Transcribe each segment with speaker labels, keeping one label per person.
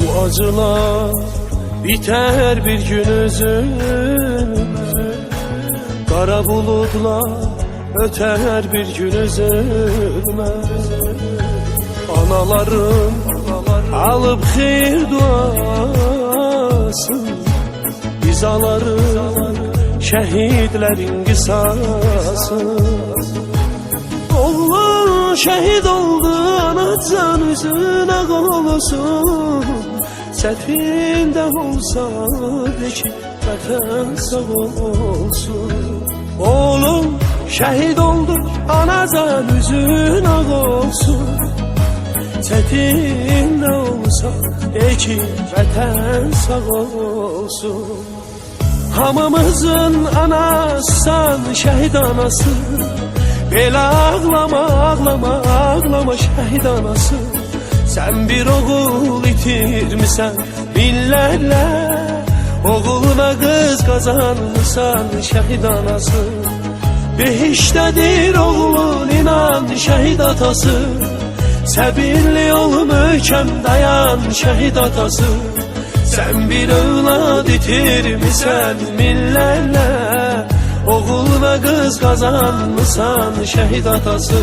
Speaker 1: Bu acılar biter bir gün üzülme Kara bulutlar öter bir gün üzülme Anaların alıp xeyir duası Biz alarız şehitlerin kısası Oğlum şehit oldu anacan yüzüne olsun. Sefinde olsa de ki vatan sağ olsun. Oğlum şehit oldu anacan yüzüne olsun. Çetinde olsa de ki vatan sağ olsun Hamımızın anasan şehit anası. Bel ağlama ağlama ağlama şehit anası. Sen bir oğul itirmişsen binlerle Oğluna kız kazanmışsan şehit anası. Behiştedir oğlun inan şehit atası. Səbirli ol möhkəm dayan şəhid atası Sən bir övlad itirmisən minlərlə Oğul və qız qazanmısan şəhid atası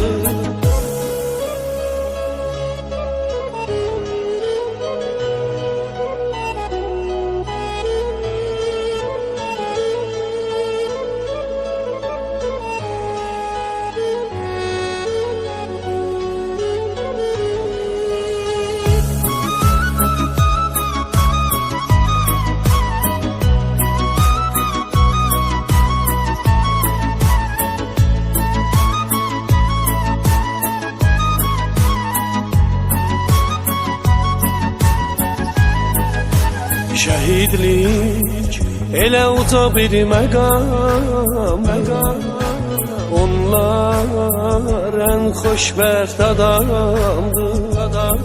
Speaker 1: Şəhidlik elə uca bir məqam Onlar ən xoşbəxt adamdır adam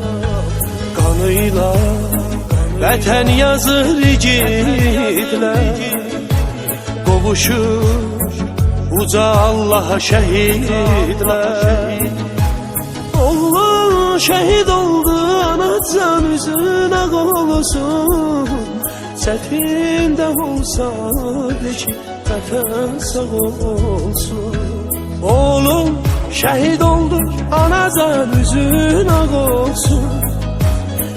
Speaker 1: Qanıyla vətən yazır igidlər. Qovuşur uca Allaha şəhidlər Oğlum şehit oldu anacan yüzüne olsun Sefinde olsa ki sağ olsun. Oğlum şehit oldu anacan yüzüne olsun.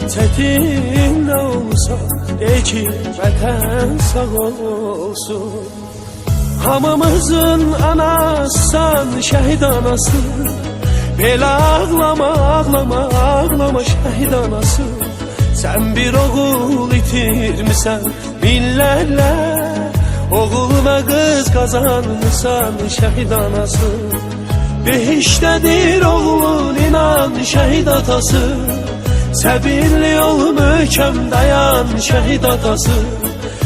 Speaker 1: Çetinde olsa ki vatan sağ olsun. Hamımızın anasan şehit anası. Bel ağlama ağlama ağlama şehit anası Sen bir oğul itirmişsen binlerle Oğul ve kız kazanmışsan şehit anası. Behiştedir oğlun inan şehit atası. Səbirli ol möhkəm dayan şehit atası.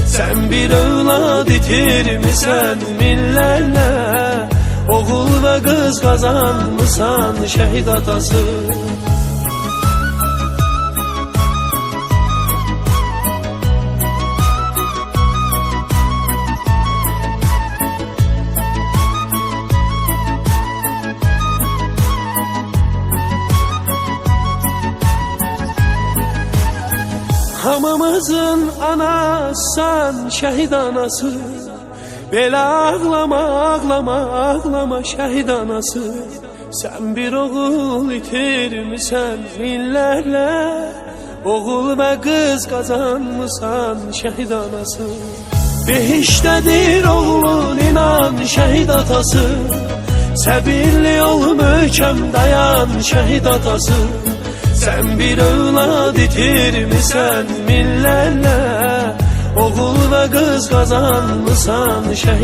Speaker 1: Sen bir övlad itirmisən minlərlə Oğul ve kız kazanmışsan şehit atası Hamımızın anasan şehit anası. Bel ağlama ağlama ağlama şehit anası. Sen bir oğul itirmişsen minlerle Oğul ve kız kazanmışsan şehit anası? Behiştedir oğlun inan şehit atası. Səbirli ol möhkəm dayan şehit atası Sen bir övlad itirmişsen minlərlə Oğul ve kız kazanmışsan şehit